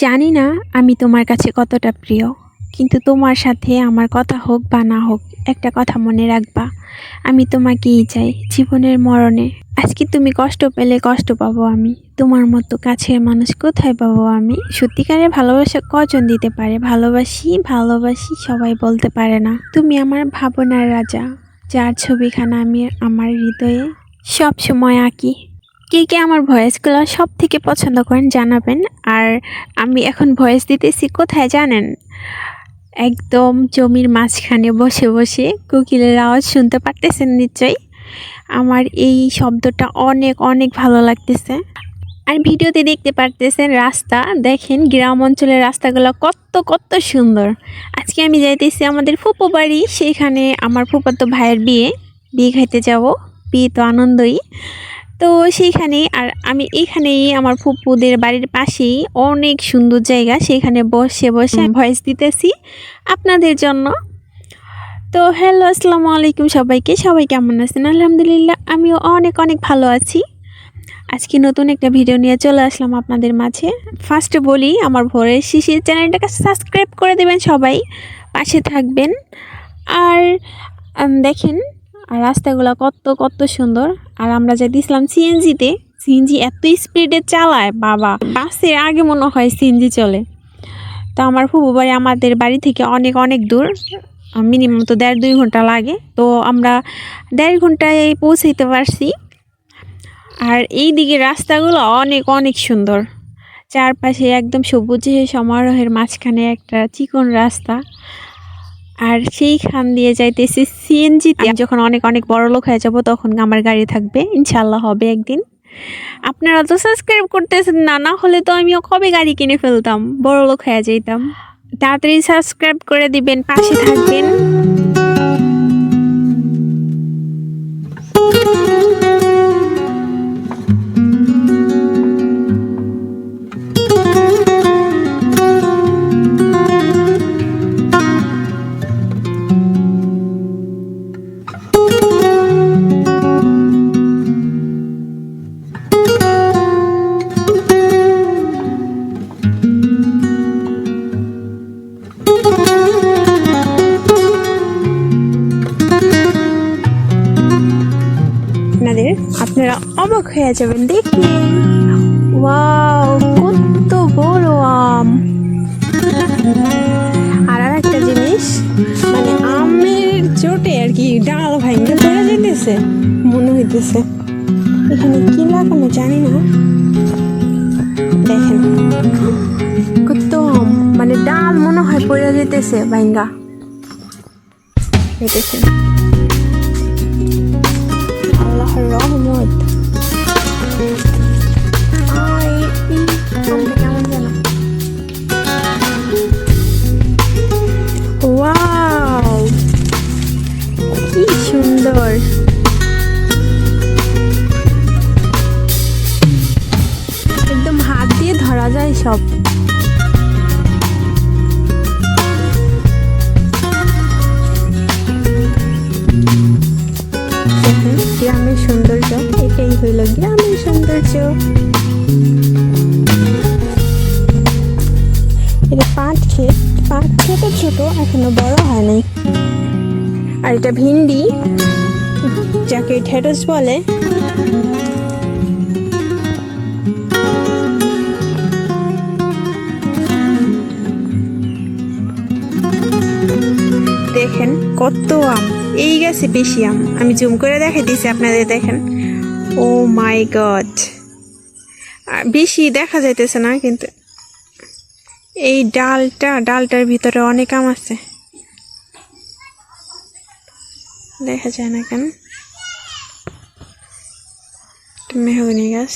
জানি না আমি তোমার কাছে কতটা প্রিয়, কিন্তু তোমার সাথে আমার কথা হোক বা না হোক, একটা কথা মনে রাখবা। আমি তোমাকেই চাই জীবনের মরণে। আজকে তুমি কষ্ট পেলে কষ্ট পাবো আমি। তোমার মতো কাছের মানুষ কোথায় পাবো আমি? সত্যিকারের ভালোবাসা কজন দিতে পারে? ভালোবাসি ভালোবাসি সবাই বলতে পারে না। তুমি আমার ভাবনার রাজা। যার ছবিখানা আমি আমার হৃদয়ে সব সময় আঁকি। কে কে আমার ভয়েসগুলো সব থেকে পছন্দ করেন জানাবেন। আর আমি এখন ভয়েস দিতেছি কোথায় জানেন? একদম জমির মাঝখানে বসে বসে কোকিলের আওয়াজ শুনতে পারতেছেন নিশ্চয়ই? আমার এই শব্দটা অনেক অনেক ভালো লাগতেছে। আর ভিডিওতে দেখতে পারতেছেন রাস্তা, দেখেন গ্রাম অঞ্চলের রাস্তাগুলো কত কত সুন্দর। আজকে আমি যাইতেছি আমাদের ফুপো বাড়ি, সেখানে আমার ফুপাতো ভাইয়ের বিয়ে। বিয়ে খাইতে যাব, বিয়ে তো আনন্দই। তো সেইখানেই আর আমি এইখানেই আমার ফুপুদের বাড়ির পাশেই অনেক সুন্দর জায়গা সেখানে বসে বসে ভয়েস দিতেছি আপনাদের জন্য। তো হ্যালো আসসালামু আলাইকুম সবাইকে সবাই কেমন আছেন? আলহামদুলিল্লাহ আমিও অনেক অনেক ভালো আছি। আজকে নতুন একটা ভিডিও নিয়ে চলে আসলাম আপনাদের মাঝে। ফার্স্টে বলি আমার ভোরের শিশির চ্যানেলটাকে সাবস্ক্রাইব করে দেবেন সবাই পাশে থাকবেন। আর দেখেন আর রাস্তাগুলো কত কত সুন্দর। আর আমরা যে দিছিলাম সিএনজিতে, সিএনজি এত স্পিডে চালায়, বাবা। বাসের আগে মনে হয় সিএনজি চলে। তো আমার ফুবু বাড়ি আমাদের বাড়ি থেকে অনেক অনেক দূর। মিনিমাম তো দেড়, দুই ঘণ্টা লাগে। তো আমরা দেড় ঘন্টায় পৌঁছাইতে পারছি। আর এই দিকে রাস্তাগুলো অনেক অনেক সুন্দর। চারপাশে একদম সবুজে সমারোহের মাঝখানে একটা চিকন রাস্তা। আর সেইখান দিয়ে যাইতেছি সিএনজি যখন অনেক অনেক বড় লোক হয়ে যাব, তখন আমার গাড়ি থাকবে। ইনশাল্লাহ হবে একদিন। আপনারা তো সাবস্ক্রাইব করতেছেন না না হলে তো আমিও কবে গাড়ি কিনে ফেলতাম? বড় লোক হয়ে যেতাম তাড়াতাড়ি সাবস্ক্রাইব করে দিবেন, পাশে থাকবেন। আপনাদের আপনারা অবাক হয়ে যাবেন, দেখুন। ওয়াও, কত বড় আম। আর আর একটা জিনিস মানে আমের চোটে আর কি ডাল ভাঙে পড়ে যেতেছে, মনে হইতেছে। এখানে কি লাগানো জানি না। দেখেন, কত মানে ডাল মনে হয় পড়ে যেতেছে ভাঙ্গা দেখেন। আল্লাহর রহমত কি সুন্দর। একদম হাত দিয়ে ধরা যায় সব। গ্রামের সৌন্দর্য, এটাই হইল গ্রামের সৌন্দর্য। এটা পাট ক্ষেত, পাট ছোট ছোট, এখনও বড় হয় নাই। আর এটা ভিন্ডি, যাকে ঢেঁড়স বলে। দেখেন কত আম। এই গাছে বেশি আম। আমি জুম করে দেখাই দিছি আপনাদের, দেখেন। Oh my God. বেশি দেখা যাইতেছে না, কিন্তু এই ডালটা, ডালটার ভিতরে অনেক আম আছে। দেখা যায় না কেন? মেহগনি গাছ।